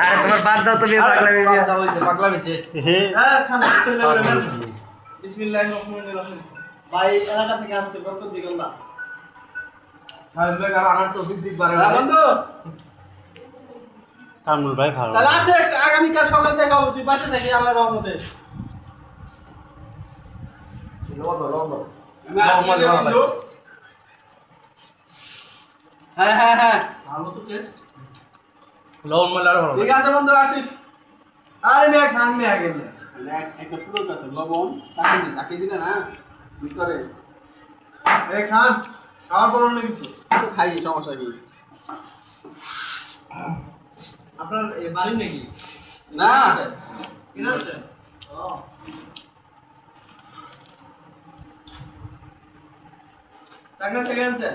আরে তোমার বাদ দাও তুমি পাগলামি পাগলামি হ্যাঁ খানা ছেলে বলে নেন বিসমিল্লাহির রহমানির রহিম। ভাই এলাকা থেকে আসছে বরকত দিগল্লা সাহেব আর আনার তো বিদ্যুৎ বাড়ে বন্ধু। কামরুল ভাই ভালো। তাহলে আসে আগামীকাল সকাল থেকে হবে তুই বাসা থাকি আমার রহমতে। হ্যাঁ হ্যাঁ হ্যাঁ। ভালো তো টেস্ট লবণ ভালো। ঠিক আছে বন্ধু আসিস। আরে মেয়ে খান মেয়ে আগে একটা পুরো আছে লবণ। তাকে তাকে দিলে না? ভিতরে। এ খান খাওয়ার পর অন্য কিছু। খাই সমস্যা কি? আপনার এ বাড়ি নাকি? না কিনা আছে? ও। টাকা থেকে আনছেন?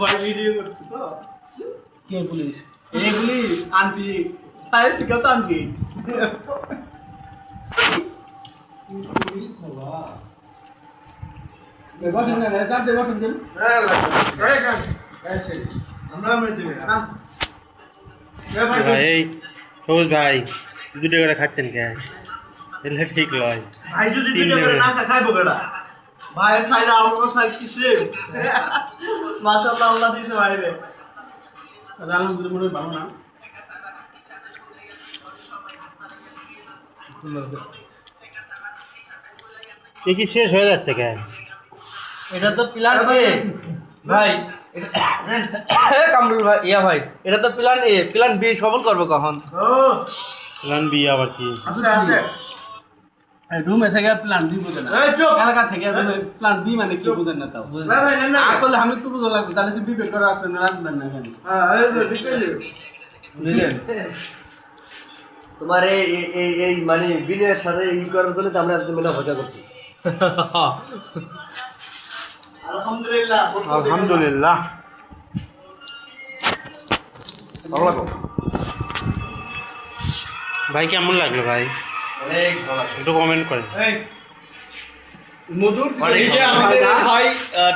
ভাই ভিডিও করছে তো? কে পুলিশ? এই পুলিশ আনপি সাড়ে শিখা তো আনপি পুলিশ বাবা বসেন না চাপ দে বসেন দিন আমরা আমরা দিবে ভাই এই সবুজ ভাই দুটো করে খাচ্ছেন কে এলে ঠিক লয়। ভাই যদি দুইটা করে না খায় খাইবো কেডা ভাইয়ের সাইজ আমার সাইজ কি সেম মাশাআল্লাহ আল্লাহ দিয়েছে ভাইরে। মনে ভালো না? এ কি শেষ হয়ে যাচ্ছে কে এটা তো প্ল্যান এ ভাই কামরুল ভাই ইয়া ভাই এটা তো প্ল্যান এ প্ল্যান বি সফল করব কখন? ও। প্ল্যান বি আবার কি? আছে আছে রুমে থেকে প্ল্যান বি বুঝে না। এলাকা থেকে প্ল্যান বি মানে কি বুঝেন না তাও? আকলে আমি একটু বুঝে লাগবে তাহলে সে বিপেড করে আসবেন না আসবেন না হ্যাঁ এই তো ঠিক আছে। বুঝলেন? তোমার এই এই- এই মানে বিনয়ের সাথে ই করার জন্য আমরা আজকে মেলা ভজা করছি। আলহামদুলিল্লাহ আলহামদুলিল্লাহ। ভালো লাগো ভাই কেমন লাগল ভাই? অনেক ভালো একটু কমেন্ট করেন। মধুর আমাদের ভাই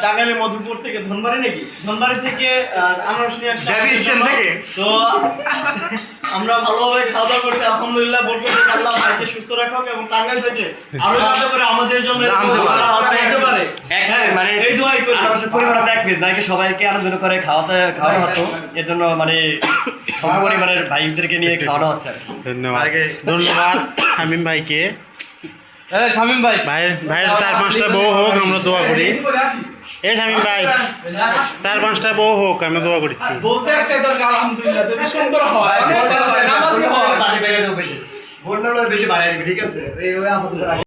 টাঙ্গাইলের মধুপুর থেকে ধনবাড়ি নাকি? ধনবাড়ি থেকে আনারস নিয়ে আসছে ঢাকা স্ট্যান্ড থেকে? তো আমরা ভালোভাবে খাওয়া দাওয়া করছি আলহামদুলিল্লাহ বলব আল্লাহ ভাইকে সুস্থ রাখুক এবং টাঙ্গাইল থেকে আরও যাতে করে আমাদের জন্য আনতে পারে। খাবার আনতে পারে। হ্যাঁ মানে এই দোয়াই করি। আনারসের পরিবার এক পিস নাকি সবাইকে আনন্দ করে খাওয়াতে খাওয়ানো হতো। এর জন্য মানে সব ভাইদেরকে নিয়ে খাওয়ানো হচ্ছে ধন্যবাদ। ধন্যবাদ শামিম ভাইকে। শামিম ভাই। ভাইয়ের ভাইয়ের চার পাঁচটা বউ হোক আমরা দোয়া করি। এ শামিম ভাই চার পাঁচটা বউ হোক আমরা দোয়া করছি বলতে একটা দরকার আলহামদুলিল্লাহ যদি সুন্দর হয় হয়, হয় ঠিক আছে?